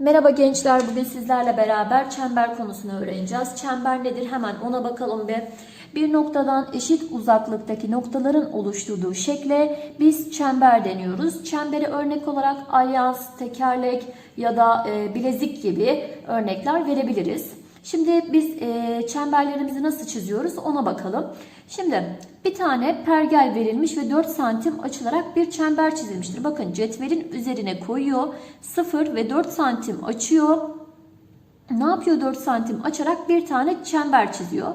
Merhaba gençler, bugün sizlerle beraber çember konusunu öğreneceğiz. Çember nedir? Hemen ona bakalım bir. Bir noktadan eşit uzaklıktaki noktaların oluşturduğu şekle biz çember deniyoruz. Çemberi örnek olarak alyans, tekerlek ya da e, bilezik gibi örnekler verebiliriz. Şimdi biz e, çemberlerimizi nasıl çiziyoruz ona bakalım. Şimdi bir tane pergel verilmiş ve 4 santim açılarak bir çember çizilmiştir. Bakın cetvelin üzerine koyuyor. 0 ve 4 santim açıyor. Ne yapıyor 4 santim açarak bir tane çember çiziyor.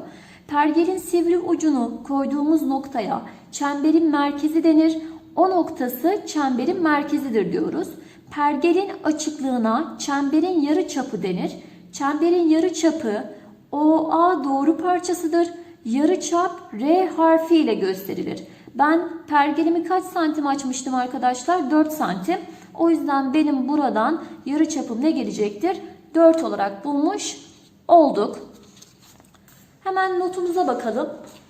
Pergelin sivri ucunu koyduğumuz noktaya çemberin merkezi denir. O noktası çemberin merkezidir diyoruz. Pergelin açıklığına çemberin yarı çapı denir. Çemberin yarı çapı OA doğru parçasıdır. Yarı çap R harfi ile gösterilir. Ben pergelimi kaç santim açmıştım arkadaşlar? 4 santim. O yüzden benim buradan yarı çapım ne gelecektir? 4 olarak bulmuş olduk. Hemen notumuza bakalım.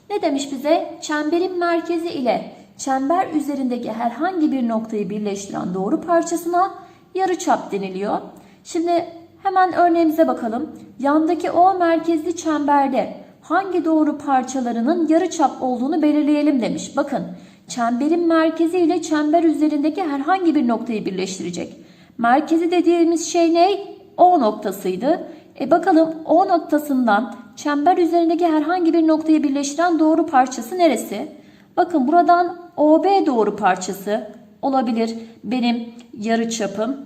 Ne demiş bize? Çemberin merkezi ile çember üzerindeki herhangi bir noktayı birleştiren doğru parçasına yarıçap deniliyor. Şimdi hemen örneğimize bakalım. Yandaki O merkezli çemberde hangi doğru parçalarının yarıçap olduğunu belirleyelim demiş. Bakın çemberin merkezi ile çember üzerindeki herhangi bir noktayı birleştirecek. Merkezi dediğimiz şey ne? O noktasıydı. E bakalım O noktasından çember üzerindeki herhangi bir noktayı birleştiren doğru parçası neresi? Bakın buradan OB doğru parçası olabilir. Benim yarı çapım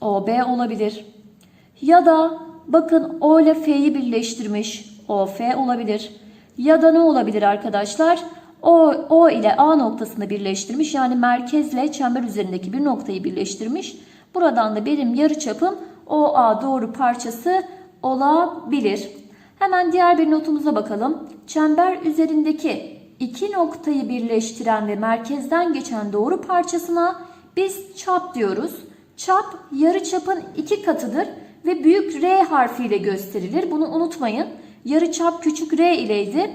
OB olabilir. Ya da bakın O ile F'yi birleştirmiş OF olabilir. Ya da ne olabilir arkadaşlar? O, o ile A noktasını birleştirmiş. Yani merkezle çember üzerindeki bir noktayı birleştirmiş. Buradan da benim yarıçapım OA doğru parçası olabilir. Hemen diğer bir notumuza bakalım. Çember üzerindeki iki noktayı birleştiren ve merkezden geçen doğru parçasına biz çap diyoruz. Çap yarıçapın iki katıdır ve büyük R harfiyle gösterilir. Bunu unutmayın. Yarıçap küçük R ileydi.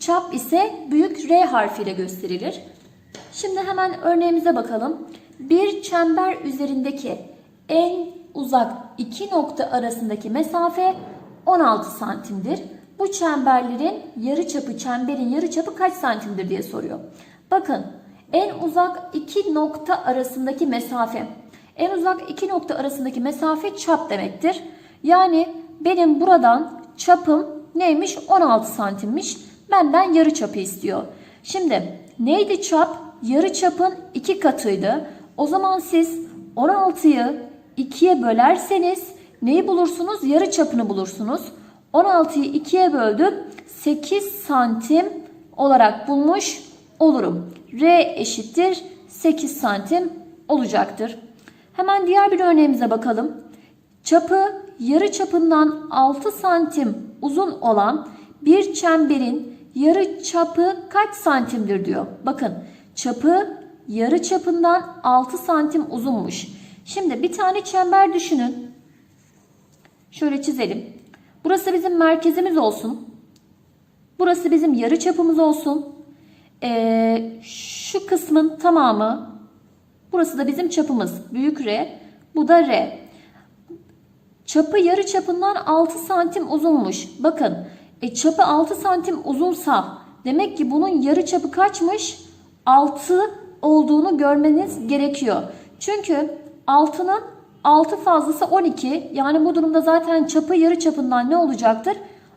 Çap ise büyük R harfiyle gösterilir. Şimdi hemen örneğimize bakalım. Bir çember üzerindeki en uzak iki nokta arasındaki mesafe 16 santimdir. Bu çemberlerin yarıçapı, çemberin yarıçapı kaç santimdir diye soruyor. Bakın en uzak iki nokta arasındaki mesafe. En uzak iki nokta arasındaki mesafe çap demektir. Yani benim buradan çapım neymiş? 16 santimmiş. Benden yarı çapı istiyor. Şimdi neydi çap? Yarı çapın iki katıydı. O zaman siz 16'yı 2'ye bölerseniz neyi bulursunuz? Yarı çapını bulursunuz. 16'yı 2'ye böldüm. 8 santim olarak bulmuş olurum. R eşittir 8 santim olacaktır. Hemen diğer bir örneğimize bakalım. Çapı yarı çapından 6 santim uzun olan bir çemberin yarı çapı kaç santimdir diyor. Bakın çapı yarı çapından 6 santim uzunmuş. Şimdi bir tane çember düşünün. Şöyle çizelim. Burası bizim merkezimiz olsun. Burası bizim yarı çapımız olsun. Ee, şu kısmın tamamı burası da bizim çapımız. Büyük R. Bu da R. Çapı yarı çapından 6 santim uzunmuş. Bakın e, çapı 6 santim uzunsa demek ki bunun yarı çapı kaçmış? 6 olduğunu görmeniz gerekiyor. Çünkü 6'nın 6 fazlası 12. Yani bu durumda zaten çapı yarı çapından ne olacaktır?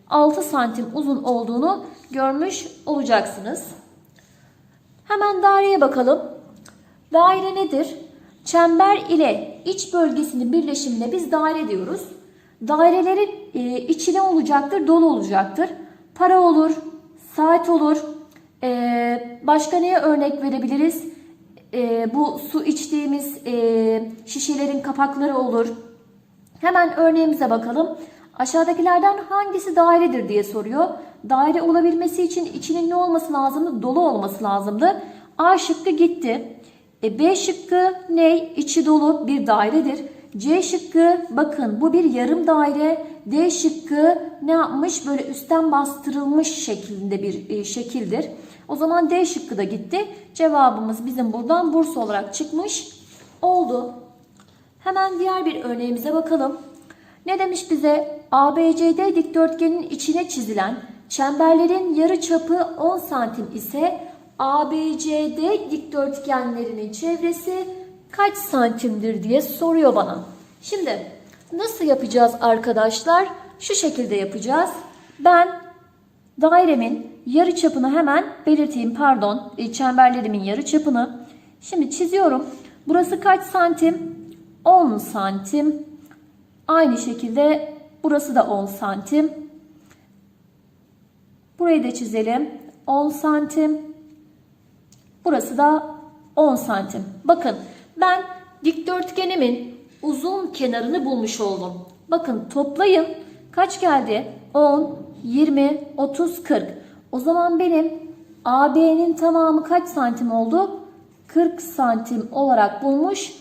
6 santim uzun olduğunu görmüş olacaksınız. Hemen daireye bakalım. Daire nedir? Çember ile iç bölgesinin birleşimine biz daire diyoruz. Dairelerin e, içi ne olacaktır? Dolu olacaktır. Para olur, saat olur. E, başka neye örnek verebiliriz? E, bu su içtiğimiz e, şişelerin kapakları olur. Hemen örneğimize bakalım. Aşağıdakilerden hangisi dairedir diye soruyor. Daire olabilmesi için içinin ne olması lazımdı? Dolu olması lazımdı. A şıkkı gitti. E, B şıkkı ne? İçi dolu bir dairedir. C şıkkı bakın bu bir yarım daire. D şıkkı ne yapmış? Böyle üstten bastırılmış şeklinde bir e, şekildir. O zaman D şıkkı da gitti. Cevabımız bizim buradan burs olarak çıkmış oldu. Hemen diğer bir örneğimize bakalım. Ne demiş bize? ABCD dikdörtgenin içine çizilen çemberlerin yarıçapı 10 santim ise ABCD dikdörtgenlerinin çevresi kaç santimdir diye soruyor bana. Şimdi nasıl yapacağız arkadaşlar? Şu şekilde yapacağız. Ben dairemin yarıçapını hemen belirteyim. Pardon, e, çemberlerimin yarıçapını. Şimdi çiziyorum. Burası kaç santim? 10 santim. Aynı şekilde burası da 10 santim. Burayı da çizelim. 10 santim. Burası da 10 santim. Bakın ben dikdörtgenimin uzun kenarını bulmuş oldum. Bakın toplayın. Kaç geldi? 10, 20, 30, 40. O zaman benim AB'nin tamamı kaç santim oldu? 40 santim olarak bulmuş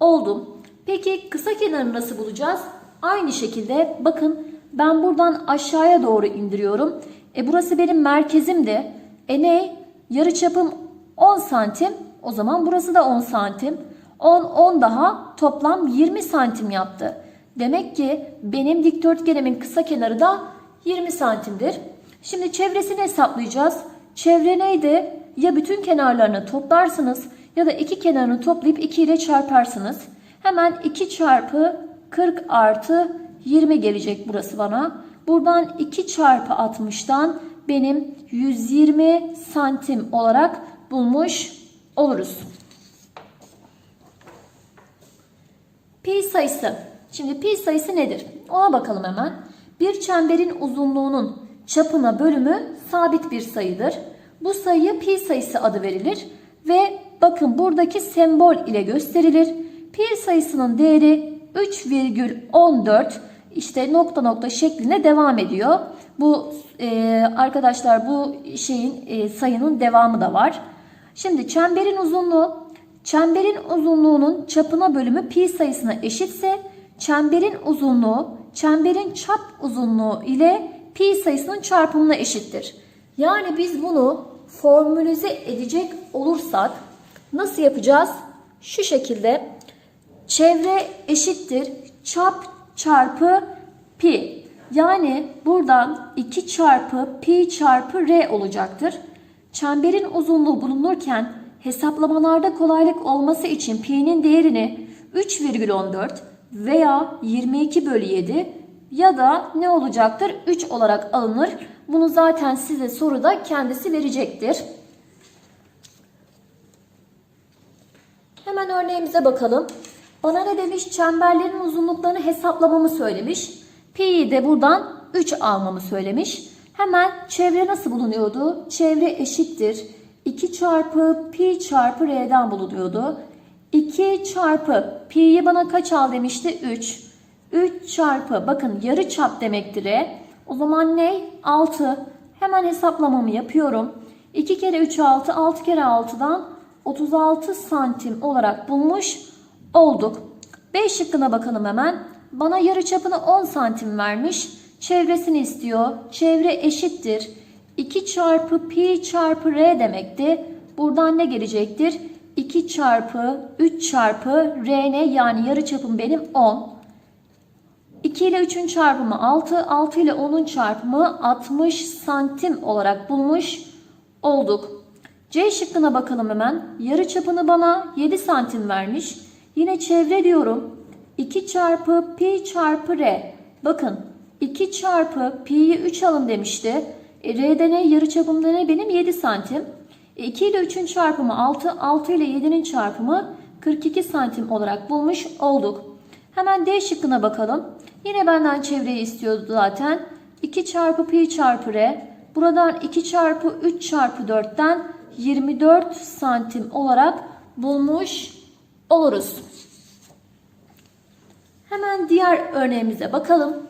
oldum. Peki kısa kenarını nasıl bulacağız? Aynı şekilde bakın ben buradan aşağıya doğru indiriyorum. E burası benim merkezimdi. E ne? Yarıçapım 10 santim. O zaman burası da 10 santim. 10, 10 daha toplam 20 santim yaptı. Demek ki benim dikdörtgenimin kısa kenarı da 20 santimdir. Şimdi çevresini hesaplayacağız. Çevre neydi? Ya bütün kenarlarını toplarsınız ya da iki kenarını toplayıp 2 ile çarparsınız. Hemen 2 çarpı 40 artı 20 gelecek burası bana. Buradan 2 çarpı 60'tan benim 120 santim olarak bulmuş oluruz. Pi sayısı. Şimdi pi sayısı nedir? Ona bakalım hemen. Bir çemberin uzunluğunun çapına bölümü sabit bir sayıdır. Bu sayıya pi sayısı adı verilir ve bakın buradaki sembol ile gösterilir. Pi sayısının değeri 3,14 işte nokta nokta şeklinde devam ediyor. Bu e, arkadaşlar bu şeyin e, sayının devamı da var. Şimdi çemberin uzunluğu çemberin uzunluğunun çapına bölümü pi sayısına eşitse çemberin uzunluğu çemberin çap uzunluğu ile pi sayısının çarpımına eşittir. Yani biz bunu formülize edecek olursak nasıl yapacağız? Şu şekilde çevre eşittir çap çarpı pi. Yani buradan 2 çarpı pi çarpı r olacaktır. Çemberin uzunluğu bulunurken hesaplamalarda kolaylık olması için pi'nin değerini 3,14 veya 22 bölü 7 ya da ne olacaktır? 3 olarak alınır. Bunu zaten size soruda kendisi verecektir. Hemen örneğimize bakalım. Bana ne demiş? Çemberlerin uzunluklarını hesaplamamı söylemiş. Pi'yi de buradan 3 almamı söylemiş. Hemen çevre nasıl bulunuyordu? Çevre eşittir. 2 çarpı pi çarpı r'den bulunuyordu. 2 çarpı pi'yi bana kaç al demişti? 3. 3 çarpı bakın yarı çap demektir r. O zaman ne? 6. Hemen hesaplamamı yapıyorum. 2 kere 3 6, 6 kere 6'dan 36 santim olarak bulmuş olduk. B şıkkına bakalım hemen. Bana yarı çapını 10 santim vermiş. Çevresini istiyor. Çevre eşittir. 2 çarpı pi çarpı r demekti. Buradan ne gelecektir? 2 çarpı 3 çarpı r ne? Yani yarı çapım benim 10. 2 ile 3'ün çarpımı 6. 6 ile 10'un çarpımı 60 santim olarak bulmuş olduk. C şıkkına bakalım hemen. Yarı çapını bana 7 santim vermiş. Yine çevre diyorum. 2 çarpı pi çarpı r. Bakın 2 çarpı pi'yi 3 alın demişti. E, R'de ne? Yarı çapımda ne? Benim 7 santim. E, 2 ile 3'ün çarpımı 6. 6 ile 7'nin çarpımı 42 santim olarak bulmuş olduk. Hemen D şıkkına bakalım. Yine benden çevreyi istiyordu zaten. 2 çarpı pi çarpı r. Buradan 2 çarpı 3 çarpı 4'ten 24 santim olarak bulmuş oluruz. Hemen diğer örneğimize bakalım.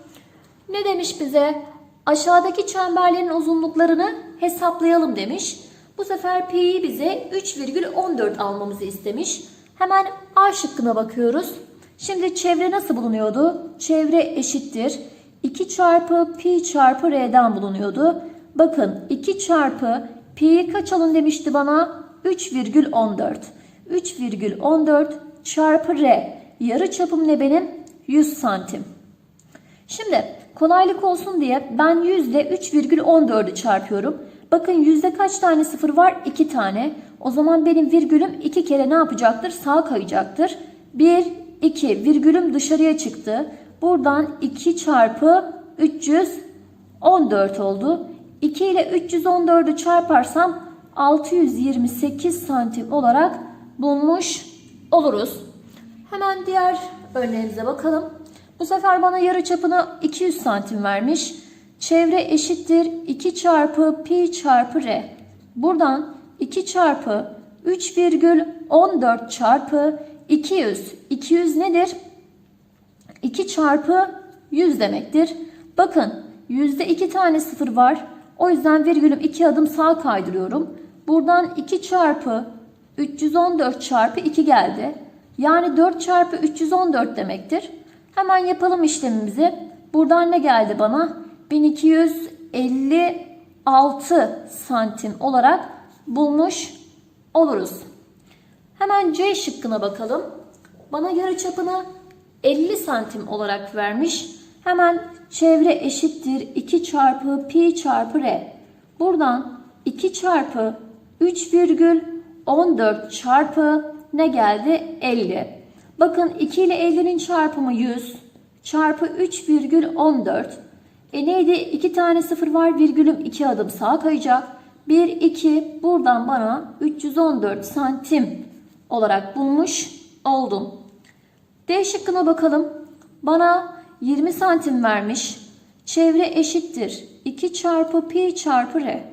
Ne demiş bize? Aşağıdaki çemberlerin uzunluklarını hesaplayalım demiş. Bu sefer pi'yi bize 3,14 almamızı istemiş. Hemen A şıkkına bakıyoruz. Şimdi çevre nasıl bulunuyordu? Çevre eşittir. 2 çarpı pi çarpı r'den bulunuyordu. Bakın 2 çarpı pi'yi kaç alın demişti bana? 3,14. 3,14 çarpı r. yarı çapım ne benim? 100 santim. Şimdi kolaylık olsun diye ben 100 ile 3,14'ü çarpıyorum. Bakın yüzde kaç tane sıfır var? 2 tane. O zaman benim virgülüm 2 kere ne yapacaktır? Sağa kayacaktır. 1, 2 virgülüm dışarıya çıktı. Buradan 2 çarpı 314 oldu. 2 ile 314'ü çarparsam 628 santim olarak bulmuş oluruz. Hemen diğer örneğimize bakalım. Bu sefer bana yarı çapını 200 santim vermiş. Çevre eşittir 2 çarpı pi çarpı r. Buradan 2 çarpı 3,14 çarpı 200. 200 nedir? 2 çarpı 100 demektir. Bakın yüzde 2 tane sıfır var. O yüzden virgülüm 2 adım sağa kaydırıyorum. Buradan 2 çarpı 314 çarpı 2 geldi. Yani 4 çarpı 314 demektir. Hemen yapalım işlemimizi. Buradan ne geldi bana? 1256 santim olarak bulmuş oluruz. Hemen C şıkkına bakalım. Bana yarı çapını 50 santim olarak vermiş. Hemen çevre eşittir 2 çarpı pi çarpı r. Buradan 2 çarpı 3,14 çarpı ne geldi? 50. Bakın 2 ile 50'nin çarpımı 100 çarpı 3,14. E neydi? 2 tane sıfır var virgülüm 2 adım sağa kayacak. 1, 2 buradan bana 314 santim olarak bulmuş oldum. D şıkkına bakalım. Bana 20 santim vermiş. Çevre eşittir. 2 çarpı pi çarpı r.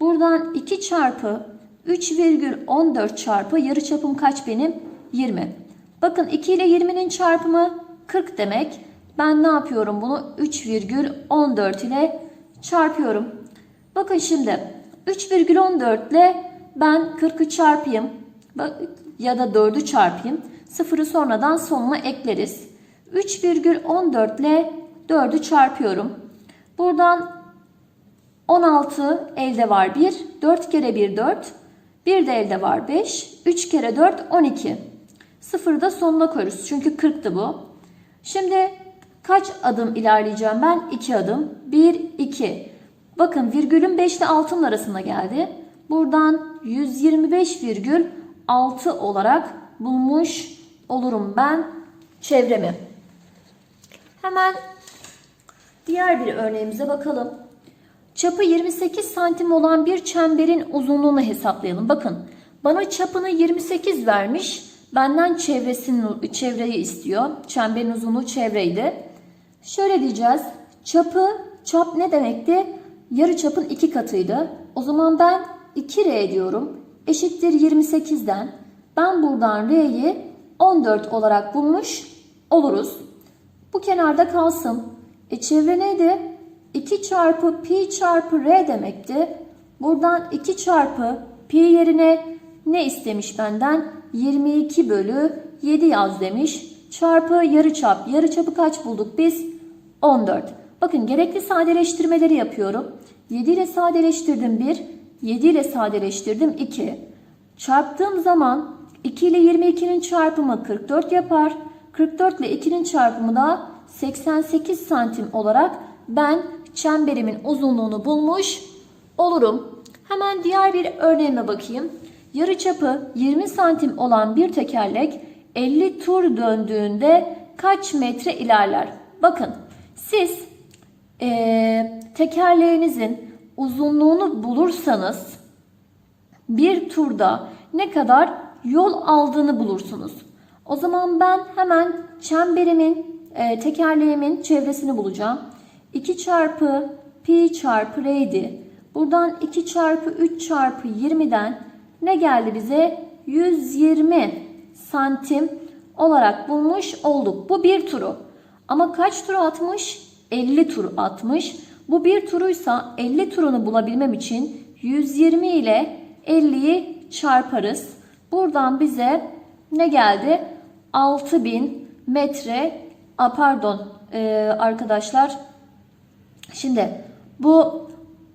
Buradan 2 çarpı 3,14 çarpı yarıçapım kaç benim? 20. Bakın 2 ile 20'nin çarpımı 40 demek. Ben ne yapıyorum bunu? 3,14 ile çarpıyorum. Bakın şimdi 3,14 ile ben 40'ı çarpayım. Ya da 4'ü çarpayım. Sıfırı sonradan sonuna ekleriz. 3,14 ile 4'ü çarpıyorum. Buradan 16 elde var 1. 4 kere 1 4. 1 de elde var 5. 3 kere 4 12. Sıfırı da sonuna koyuyoruz. Çünkü 40'tı bu. Şimdi kaç adım ilerleyeceğim ben? 2 adım. 1, 2. Bakın virgülün 5 ile 6'nın arasında geldi. Buradan 125,6 olarak bulmuş olurum ben çevremi. Hemen diğer bir örneğimize bakalım. Çapı 28 santim olan bir çemberin uzunluğunu hesaplayalım. Bakın bana çapını 28 vermiş. Benden çevresini, çevreyi istiyor. Çemberin uzunluğu çevreydi. Şöyle diyeceğiz. Çapı, çap ne demekti? Yarı çapın iki katıydı. O zaman ben 2R diyorum. Eşittir 28'den. Ben buradan R'yi 14 olarak bulmuş oluruz. Bu kenarda kalsın. E çevre neydi? 2 çarpı pi çarpı r demekti. Buradan 2 çarpı pi yerine ne istemiş benden? 22 bölü 7 yaz demiş. Çarpı yarıçap. Yarıçapı kaç bulduk biz? 14. Bakın gerekli sadeleştirmeleri yapıyorum. 7 ile sadeleştirdim 1. 7 ile sadeleştirdim 2. Çarptığım zaman 2 ile 22'nin çarpımı 44 yapar. 44 ile 2'nin çarpımı da 88 santim olarak ben çemberimin uzunluğunu bulmuş olurum. Hemen diğer bir örneğime bakayım. Yarıçapı 20 santim olan bir tekerlek 50 tur döndüğünde kaç metre ilerler? Bakın siz ee, tekerleğinizin uzunluğunu bulursanız bir turda ne kadar yol aldığını bulursunuz. O zaman ben hemen çemberimin, e, tekerleğimin çevresini bulacağım. 2 çarpı pi çarpı r'ydi. Buradan 2 çarpı 3 çarpı 20'den ne geldi bize? 120 santim olarak bulmuş olduk. Bu bir turu. Ama kaç tur atmış? 50 tur atmış. Bu bir turuysa 50 turunu bulabilmem için 120 ile 50'yi çarparız. Buradan bize ne geldi? 6000 metre a pardon e, arkadaşlar şimdi bu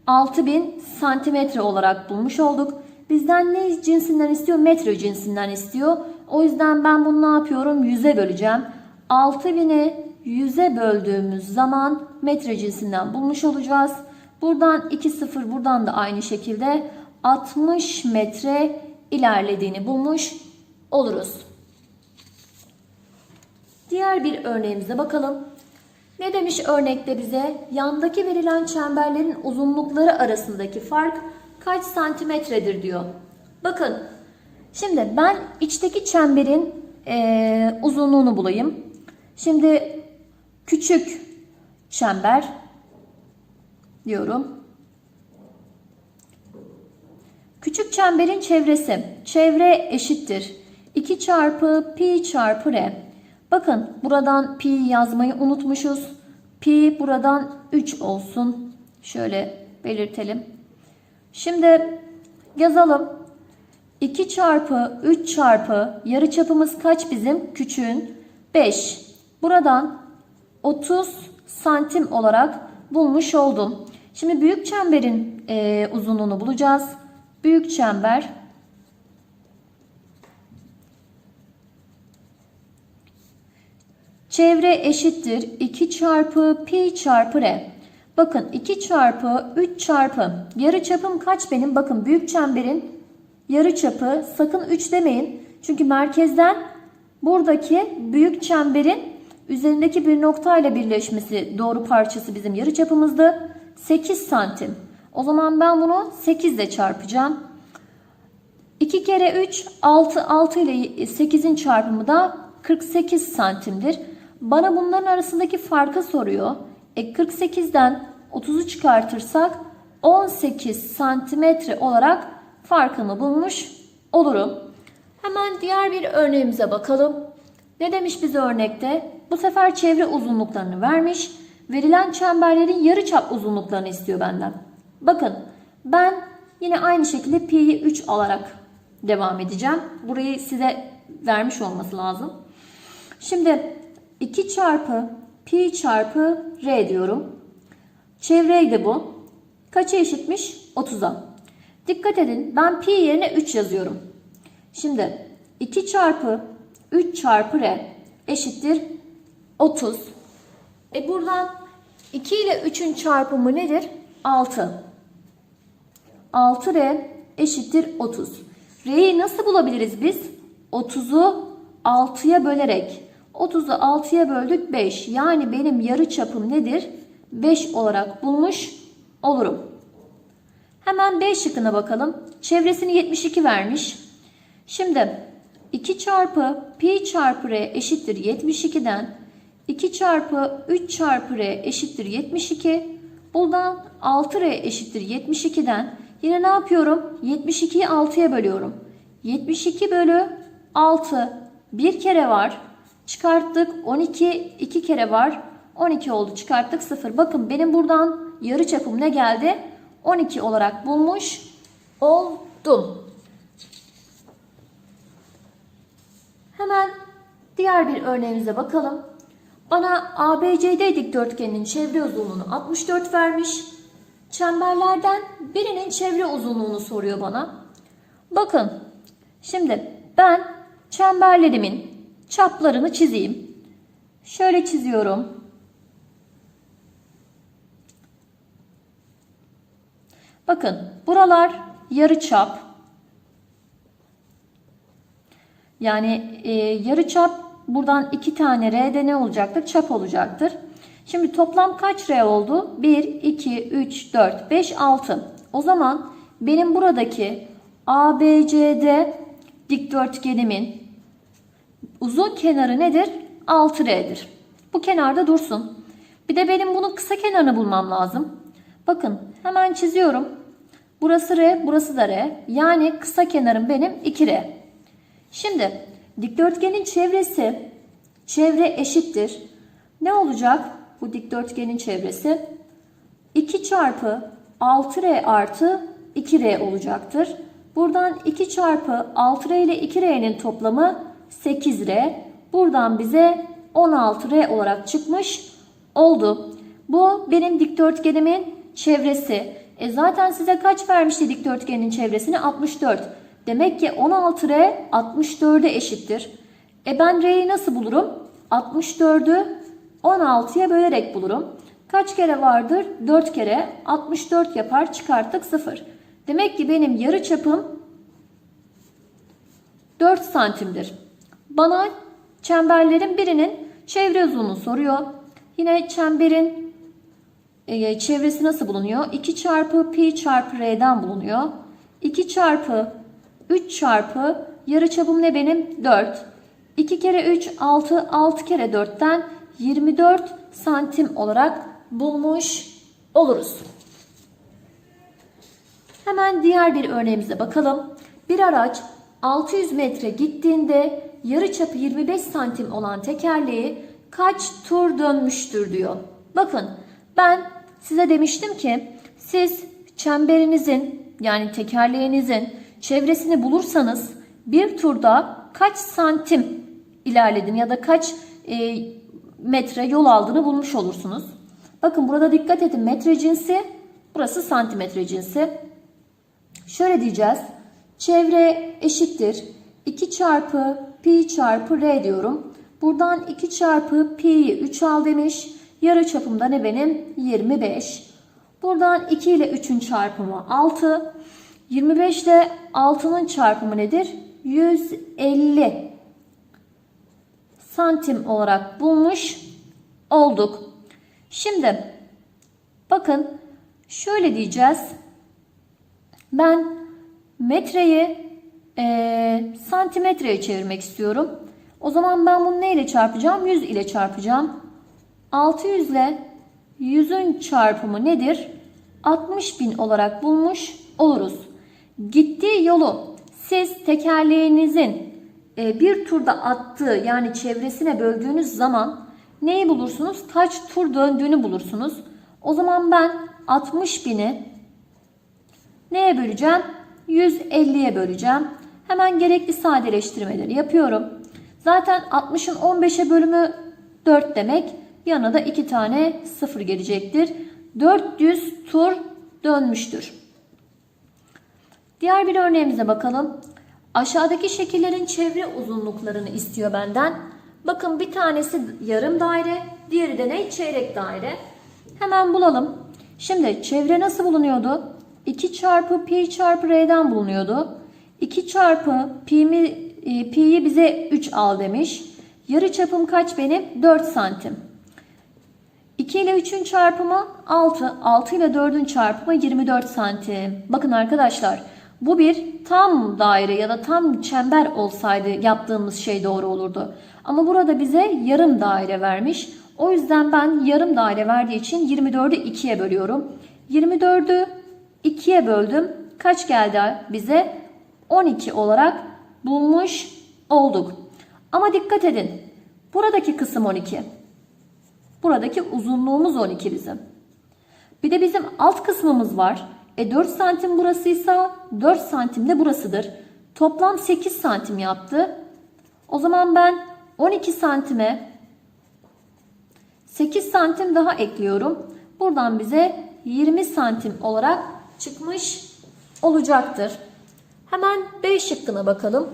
6000 santimetre olarak bulmuş olduk. Bizden ne cinsinden istiyor? Metre cinsinden istiyor. O yüzden ben bunu ne yapıyorum? 100'e böleceğim. 6000'i 100'e böldüğümüz zaman metre cinsinden bulmuş olacağız. Buradan 2 sıfır buradan da aynı şekilde 60 metre ilerlediğini bulmuş oluruz. Diğer bir örneğimize bakalım. Ne demiş örnekte bize? Yandaki verilen çemberlerin uzunlukları arasındaki fark kaç santimetredir diyor. Bakın şimdi ben içteki çemberin eee, uzunluğunu bulayım. Şimdi küçük çember diyorum. Küçük çemberin çevresi. Çevre eşittir. 2 çarpı pi çarpı r. Bakın buradan pi yazmayı unutmuşuz. Pi buradan 3 olsun. Şöyle belirtelim. Şimdi yazalım. 2 çarpı 3 çarpı yarıçapımız kaç bizim? Küçüğün 5. Buradan 30 santim olarak bulmuş oldum. Şimdi büyük çemberin e, uzunluğunu bulacağız. Büyük çember çevre eşittir 2 çarpı pi çarpı r. Bakın 2 çarpı 3 çarpı yarı çapım kaç benim? Bakın büyük çemberin yarı çapı sakın 3 demeyin. Çünkü merkezden buradaki büyük çemberin üzerindeki bir nokta ile birleşmesi doğru parçası bizim yarı çapımızdı. 8 santim. O zaman ben bunu 8 ile çarpacağım. 2 kere 3 6 6 ile 8'in çarpımı da 48 santimdir. Bana bunların arasındaki farkı soruyor. E 48'den 30'u çıkartırsak 18 santimetre olarak farkımı bulmuş olurum. Hemen diğer bir örneğimize bakalım. Ne demiş bize örnekte? Bu sefer çevre uzunluklarını vermiş. Verilen çemberlerin yarıçap uzunluklarını istiyor benden. Bakın ben yine aynı şekilde pi'yi 3 alarak devam edeceğim. Burayı size vermiş olması lazım. Şimdi 2 çarpı pi çarpı r diyorum. Çevreydi bu. Kaça eşitmiş? 30'a. Dikkat edin ben pi yerine 3 yazıyorum. Şimdi 2 çarpı 3 çarpı r eşittir 30. E buradan 2 ile 3'ün çarpımı nedir? 6. 6r eşittir 30. R'yi nasıl bulabiliriz biz? 30'u 6'ya bölerek. 30'u 6'ya böldük 5. Yani benim yarı çapım nedir? 5 olarak bulmuş olurum. Hemen B şıkkına bakalım. Çevresini 72 vermiş. Şimdi 2 çarpı pi çarpı r eşittir 72'den 2 çarpı 3 çarpı r eşittir 72. Buradan 6r eşittir 72'den yine ne yapıyorum? 72'yi 6'ya bölüyorum. 72 bölü 6 bir kere var. Çıkarttık 12 iki kere var. 12 oldu çıkarttık 0. Bakın benim buradan yarı çapım ne geldi? 12 olarak bulmuş oldum. Hemen diğer bir örneğimize bakalım. Bana ABCD dikdörtgeninin çevre uzunluğunu 64 vermiş. Çemberlerden birinin çevre uzunluğunu soruyor bana. Bakın şimdi ben çemberlerimin çaplarını çizeyim. Şöyle çiziyorum. Bakın buralar yarı çap. Yani e, yarı çap buradan iki tane R'de ne olacaktır? Çap olacaktır. Şimdi toplam kaç R oldu? 1, 2, 3, 4, 5, 6. O zaman benim buradaki ABCD dikdörtgenimin uzun kenarı nedir? 6R'dir. Bu kenarda dursun. Bir de benim bunun kısa kenarını bulmam lazım. Bakın hemen çiziyorum. Burası R, burası da R. Yani kısa kenarım benim 2R. Şimdi dikdörtgenin çevresi çevre eşittir. Ne olacak bu dikdörtgenin çevresi? 2 çarpı 6R artı 2R olacaktır. Buradan 2 çarpı 6R ile 2R'nin toplamı 8R. Buradan bize 16R olarak çıkmış oldu. Bu benim dikdörtgenimin çevresi. E zaten size kaç vermişti dikdörtgenin çevresini? 64. Demek ki 16R 64'e eşittir. E ben R'yi nasıl bulurum? 64'ü 16'ya bölerek bulurum. Kaç kere vardır? 4 kere. 64 yapar çıkarttık 0. Demek ki benim yarı çapım 4 santimdir. Bana çemberlerin birinin çevre uzunluğunu soruyor. Yine çemberin e, çevresi nasıl bulunuyor? 2 çarpı pi çarpı r'den bulunuyor. 2 çarpı 3 çarpı yarı çapım ne benim? 4. 2 kere 3 6 6 kere 4'ten 24 santim olarak bulmuş oluruz. Hemen diğer bir örneğimize bakalım. Bir araç 600 metre gittiğinde yarıçapı 25 santim olan tekerleği kaç tur dönmüştür diyor. Bakın ben size demiştim ki siz çemberinizin yani tekerleğinizin çevresini bulursanız bir turda kaç santim ilerledin ya da kaç e, metre yol aldığını bulmuş olursunuz. Bakın burada dikkat edin metre cinsi burası santimetre cinsi. Şöyle diyeceğiz. Çevre eşittir. 2 çarpı pi çarpı r diyorum. Buradan 2 çarpı pi'yi 3 al demiş. Yarı çapımda ne benim? 25. Buradan 2 ile 3'ün çarpımı 6. 25 ile 6'nın çarpımı nedir? 150 santim olarak bulmuş olduk. Şimdi bakın şöyle diyeceğiz. Ben metreyi e, santimetreye çevirmek istiyorum. O zaman ben bunu neyle çarpacağım? 100 ile çarpacağım. 600 ile 100'ün çarpımı nedir? 60 bin olarak bulmuş oluruz. Gittiği yolu siz tekerleğinizin e, bir turda attığı yani çevresine böldüğünüz zaman neyi bulursunuz? Kaç tur döndüğünü bulursunuz. O zaman ben 60 bini neye böleceğim? 150'ye böleceğim. Hemen gerekli sadeleştirmeleri yapıyorum. Zaten 60'ın 15'e bölümü 4 demek. Yanına da 2 tane 0 gelecektir. 400 tur dönmüştür. Diğer bir örneğimize bakalım. Aşağıdaki şekillerin çevre uzunluklarını istiyor benden. Bakın bir tanesi yarım daire, diğeri de ne? Çeyrek daire. Hemen bulalım. Şimdi çevre nasıl bulunuyordu? 2 çarpı pi çarpı r'den bulunuyordu. 2 çarpı pi'mi, e, pi'yi bize 3 al demiş. Yarı çapım kaç benim? 4 santim. 2 ile 3'ün çarpımı 6. 6 ile 4'ün çarpımı 24 santim. Bakın arkadaşlar bu bir tam daire ya da tam çember olsaydı yaptığımız şey doğru olurdu. Ama burada bize yarım daire vermiş. O yüzden ben yarım daire verdiği için 24'ü 2'ye bölüyorum. 24'ü 2'ye böldüm. Kaç geldi bize? 12 olarak bulmuş olduk. Ama dikkat edin. Buradaki kısım 12. Buradaki uzunluğumuz 12 bizim. Bir de bizim alt kısmımız var. E 4 santim burasıysa 4 santim de burasıdır. Toplam 8 santim yaptı. O zaman ben 12 santime 8 santim daha ekliyorum. Buradan bize 20 santim olarak çıkmış olacaktır. Hemen B şıkkına bakalım.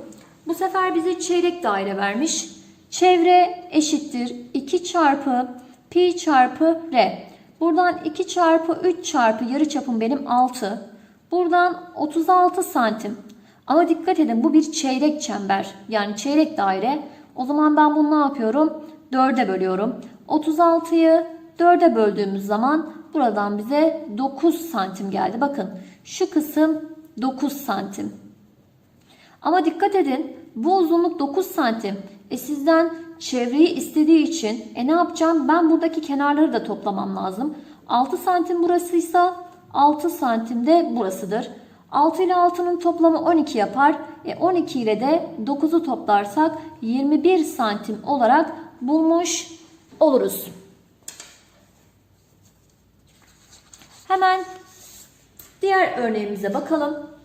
Bu sefer bize çeyrek daire vermiş. Çevre eşittir 2 çarpı pi çarpı r. Buradan 2 çarpı 3 çarpı yarı çapım benim 6. Buradan 36 santim. Ama dikkat edin bu bir çeyrek çember. Yani çeyrek daire. O zaman ben bunu ne yapıyorum? 4'e bölüyorum. 36'yı 4'e böldüğümüz zaman buradan bize 9 santim geldi. Bakın şu kısım 9 santim. Ama dikkat edin bu uzunluk 9 santim. E sizden çevreyi istediği için e ne yapacağım? Ben buradaki kenarları da toplamam lazım. 6 santim burasıysa 6 santim de burasıdır. 6 ile 6'nın toplamı 12 yapar. E 12 ile de 9'u toplarsak 21 santim olarak bulmuş oluruz. Hemen diğer örneğimize bakalım.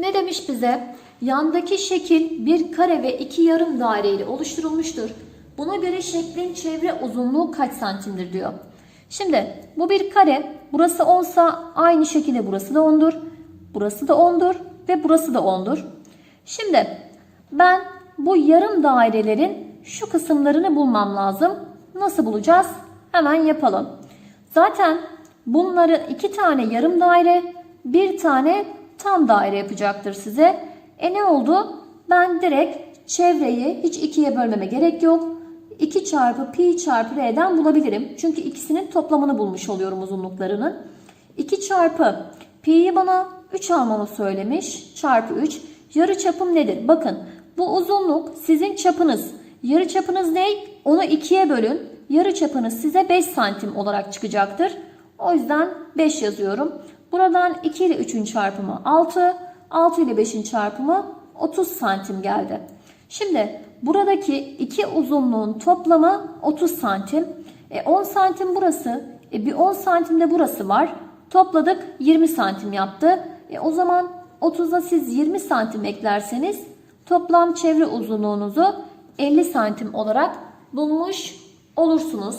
Ne demiş bize? Yandaki şekil bir kare ve iki yarım daire ile oluşturulmuştur. Buna göre şeklin çevre uzunluğu kaç santimdir diyor. Şimdi bu bir kare. Burası 10 sa aynı şekilde burası da 10'dur. Burası da 10'dur ve burası da 10'dur. Şimdi ben bu yarım dairelerin şu kısımlarını bulmam lazım. Nasıl bulacağız? Hemen yapalım. Zaten bunların iki tane yarım daire, bir tane tam daire yapacaktır size. E ne oldu? Ben direkt çevreyi hiç ikiye bölmeme gerek yok. 2 çarpı pi çarpı r'den bulabilirim. Çünkü ikisinin toplamını bulmuş oluyorum uzunluklarının. 2 çarpı pi'yi bana 3 almamı söylemiş. Çarpı 3. Yarı çapım nedir? Bakın bu uzunluk sizin çapınız. Yarı çapınız ne? Onu 2'ye bölün. Yarı çapınız size 5 santim olarak çıkacaktır. O yüzden 5 yazıyorum. Buradan 2 ile 3'ün çarpımı 6. 6 ile 5'in çarpımı 30 santim geldi. Şimdi buradaki iki uzunluğun toplamı 30 santim. E 10 santim burası. E bir 10 santim de burası var. Topladık 20 santim yaptı. E o zaman 30'a siz 20 santim eklerseniz toplam çevre uzunluğunuzu 50 santim olarak bulmuş olursunuz.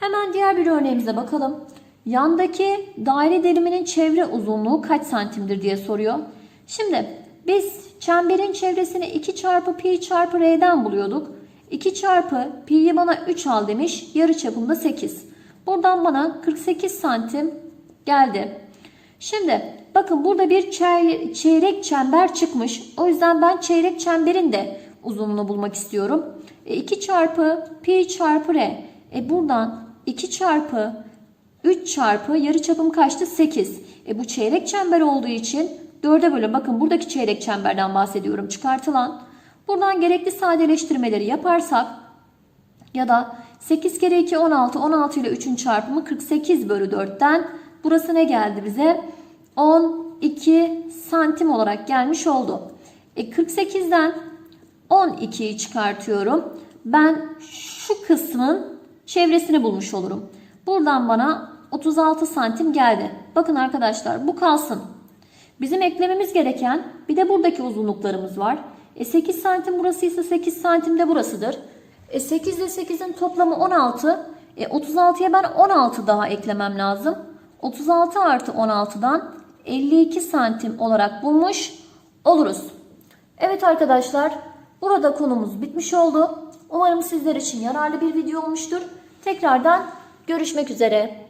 Hemen diğer bir örneğimize bakalım. Yandaki daire diliminin çevre uzunluğu kaç santimdir diye soruyor. Şimdi biz çemberin çevresini 2 çarpı pi çarpı r'den buluyorduk. 2 çarpı pi'yi bana 3 al demiş. Yarı çapımda 8. Buradan bana 48 santim geldi. Şimdi bakın burada bir çey- çeyrek çember çıkmış. O yüzden ben çeyrek çemberin de uzunluğunu bulmak istiyorum. E, 2 çarpı pi çarpı r. E buradan 2 çarpı 3 çarpı yarı çapım kaçtı? 8. E bu çeyrek çember olduğu için 4'e bölün. Bakın buradaki çeyrek çemberden bahsediyorum çıkartılan. Buradan gerekli sadeleştirmeleri yaparsak ya da 8 kere 2 16. 16 ile 3'ün çarpımı 48 bölü 4'ten burası ne geldi bize? 12 santim olarak gelmiş oldu. E 48'den 12'yi çıkartıyorum. Ben şu kısmın çevresini bulmuş olurum. Buradan bana 36 santim geldi. Bakın arkadaşlar bu kalsın. Bizim eklememiz gereken bir de buradaki uzunluklarımız var. E 8 santim burasıysa 8 santim de burasıdır. E 8 ile 8'in toplamı 16. E 36'ya ben 16 daha eklemem lazım. 36 artı 16'dan 52 santim olarak bulmuş oluruz. Evet arkadaşlar burada konumuz bitmiş oldu. Umarım sizler için yararlı bir video olmuştur. Tekrardan görüşmek üzere.